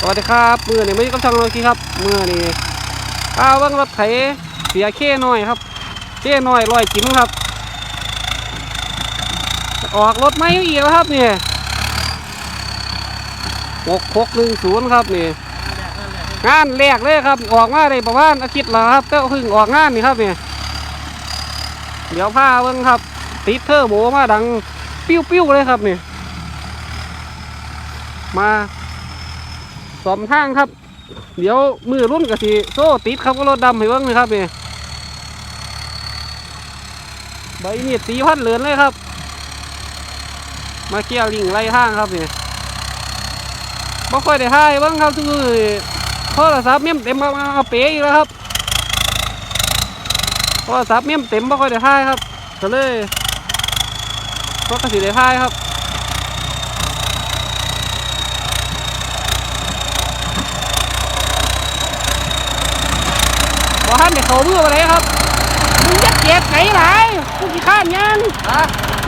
สวัสดีครับมือนี่ไม่กับช่างโลกี้ครับมือนี่ข้าวเบิ้งรถไถเสียเข้น้อยครับเข้น้อยลอยจิ้มครับ ออกรถไม่อีกแล้วครับนี่หกหกหนึ่งศูนย์ครับนี่งานแรกเลยครับ ออกมาได้ประมาณอาทิตย์ล้วครับก็เพิ่งออกงานนี่ครับนี่เดี๋ยวพาเบิ้งครับติดเทอร์โบมาดังปิ้วๆเลยครับนี่มา สอมทางครับ เดี๋ยวมือรุ่นกับสีโซ่ติดครับก็รถดำให้เบิ้งเลยครับนี่ใบมีดสีพันเหลือนเลยครับ มาเกี่ยวลิงไล่ทางครับนี่บ่ค่อยได้ถ่ายเบิ้งครับทุกมือโทรศัพท์เมียมเต็มครับเอาเป๋อีกแล้วครับโทรศัพท์เมียมเต็มบ่ค่อยได้ถ่าครับก็เลยก็กระสีได้ถ่าครับ บ่ทันได้เขามือมาเลยครับมึงจะเก็บไก่หลายกูขี้ข้านยาง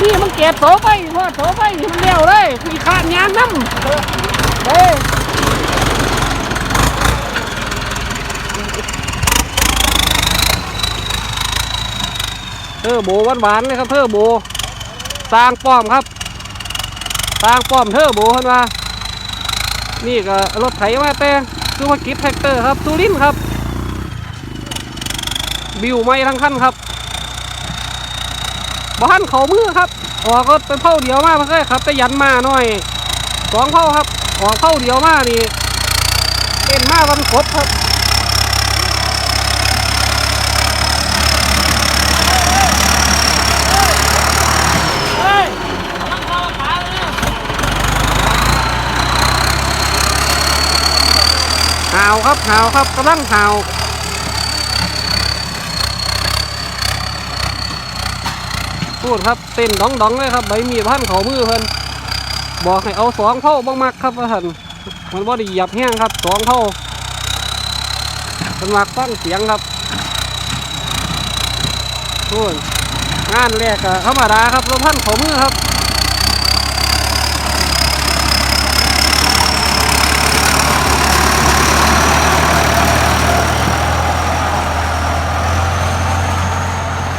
นี่มึงเก็บโถไปพอดโถไปนี่มันเร็วเลยกูขี้ข้านยางน้ำเด้เทอร์โบหวานๆเลยครับเทอร์โบสร้างป้อมครับสร้างป้อมเทอร์โบเห็นว่านี่ก็รถไถมาแต่ซูเปอร์กิฟแท็กเตอร์ครับตูรินทร์ครับ บิวไม่ทั้งขั้นครับบ้านเขามือครับ ออกรถเป็นเท่าเดียวมากเพื่อนครับแต่ยันมาหน่อยสองเท่าครับ ออกเท่าเดียวมากนี่เป็นมาวันครบครับหาวครับหาวครับกำลังหาว พูดครับเต้นดองดองๆเลยครับใบมีดพันเขามือเพิ่นบอกให้เอาสองเท่าบ้างมักครับท่านมันว่าด้เหยียบแห้งครับสองเท่าเพิ่นมักฟังเสียงครับพูดงานแรกก็ธรรมดาครับรถพันเขามือครับ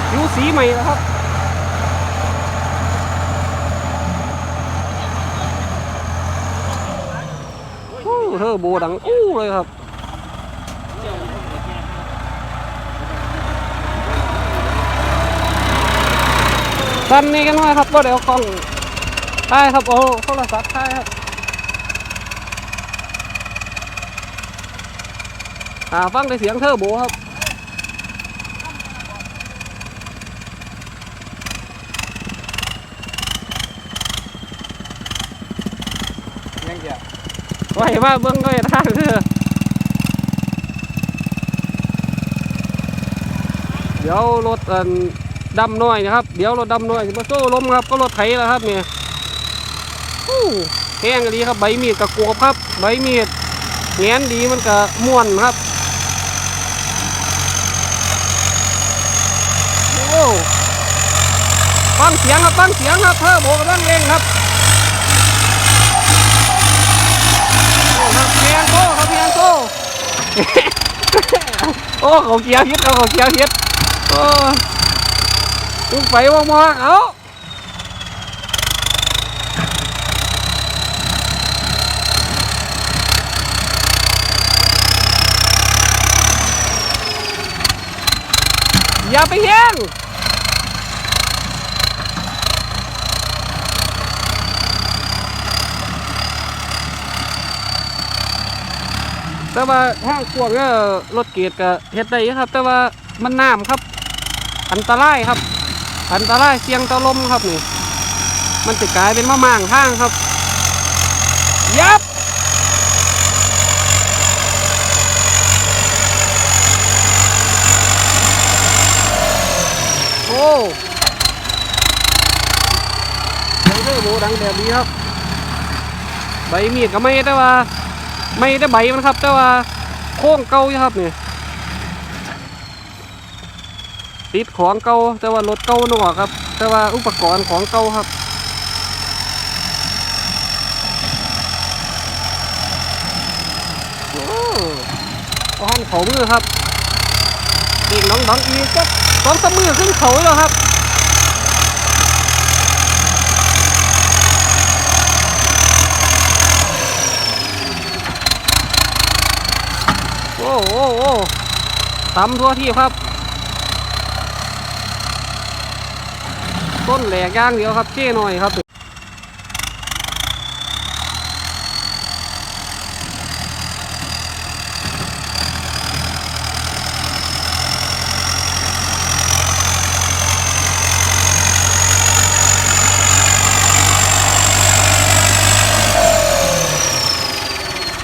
ผิวสีใหม่แล้วครับ เธอโบดังอู้เลยครับสันนี่กันหน่อยครับก็เดี๋ยวคลองใช่ครับโอ้โทรศัพท์ใช่ครับอ่าฟังได้เสียงเทอร์โบครับ ยังเดียว ไว้ว่าเบิ้งก็จะทางเด้อเดี๋ยวรถอันดำน้อยนะครับ เดี๋ยวรถดำน้อยมาโซ่ล้มครับ ก็รถไถแล้วครับเนี่ยอู้แห้งดีครับใบมีดกับกวบครับ ใบมีดแงนดีมันก็ม่วนครับโอ้ฟังเสียงครับฟังเสียงครับเพิ่มโบกำลังเร่งครับ โอ้ครับเพียง โก้ครับเพียงโก้โอ้เขาเกียร์ฮิตเขาเขาเกียร์ฮิตโอ้ลุงไปมองมองเอาอย่าไปแห้ง แต่ว่าห้างกวางก็รถเกียร์ก็เฮ็ดได้ครับ แต่ว่ามันน้ำครับ อันตรายครับ อันตรายเสียงตะลมครับนี่ มันจะกลายเป็นมะม่างทางครับ ยับโอ้ยังเทอร์โบดังแบบนี้ครับ ใบมีดก็ไม่แต่ว่า ไม่ได้ใบมันครับ แต่ว่าโค้งเก่าอยู่ครับนี่ติดของเก่าแต่ว่ารถเก่าหนอกครับ แต่ว่าอุปกรณ์ของเก่าครับเอาหันเขามือครับเด็กน้องน้องอีกก็สองสามมือขึ้นเขาแล้วครับ โอ้โอ้โอ้ตำทั่วที่ครับ ต้นแหลกย่างเดียวครับเจ้หน่อยครับ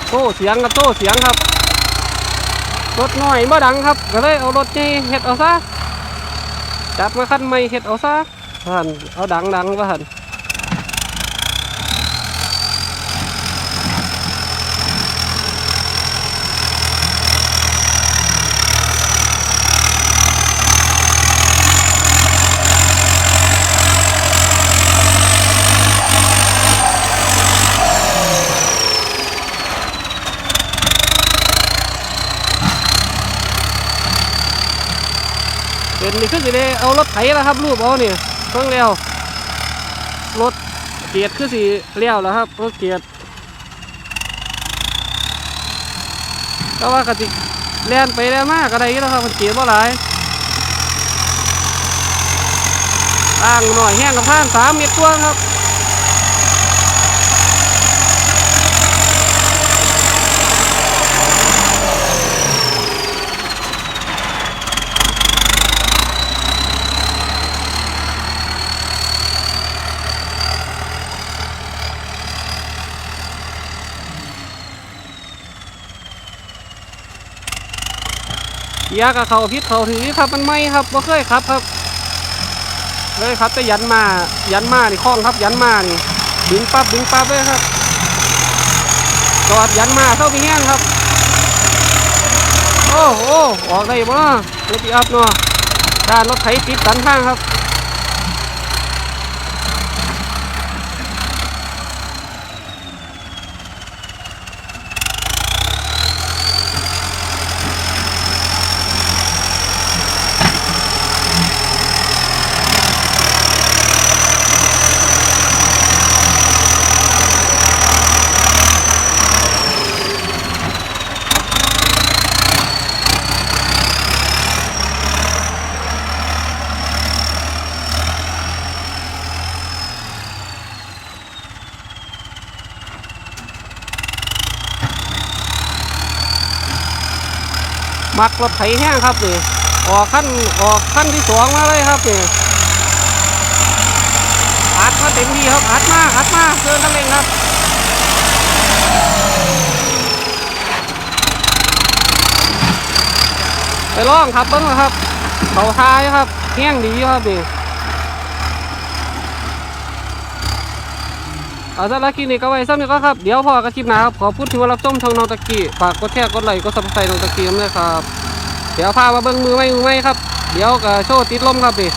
โต้เสียงกับโต้เสียงครับ รถน้อยบ่ดังครับ ก็เลยเอารถนี่เห็ดเอาซะจับมาคันใหม่เห็ดเอาซะท่านเอาดังดังว่าท่าน เป็นนี่คือสิได้เอารถไถแล้วครับรูปเอานี่ยเพิ่งแล้วรถเกียร์คือสิเลี้ยวแล้วครับรถเกียร์ก็ว่ากติแล่นไปแล้วมากอะไรก็แล้วครับมันเกียร์บ่หลายต่างหน่อยแห้งกับท่านสามเมตรตัวครับ เกียร์กับเขาพิษเขาถือครับมันไม่ครับบ่เคยครับครับเลยครับแต่ยันมายันมานี่คล้องครับยันมานี่ดึงปั๊บดึงปั๊บเลยครับจอดยันมาเข้าไปแห้งครับโอ้โหออกได้บ่รถปีอัพเนาะด้านรถไถติดสันข้างครับ มักรถไถแห้งครับนี่ออกขั้นออกขั้นที่สองมาเลยครับนี่อัดมาเต็มที่ครับอัดมาอัดมาเกินตะเล่งครับไปลองครับเบิ้งครับเขาทายครับแห้งดีครับนี่ เอาสำหรับคลิปนี้ก็ไว้ซ้ำนี้ก็ครับ เดี๋ยวพอกระชิบหนาครับ ขอพูดถึงว่ารับชมทางน้องตะกี้ ฝากกดแชร์กดไลค์กดซับสไครต์น้องตะกี้ด้วยครับ เดี๋ยวพามาเบิ้งมือไม่มือไม่ครับ เดี๋ยวก็โชว์ติดลมครับดิ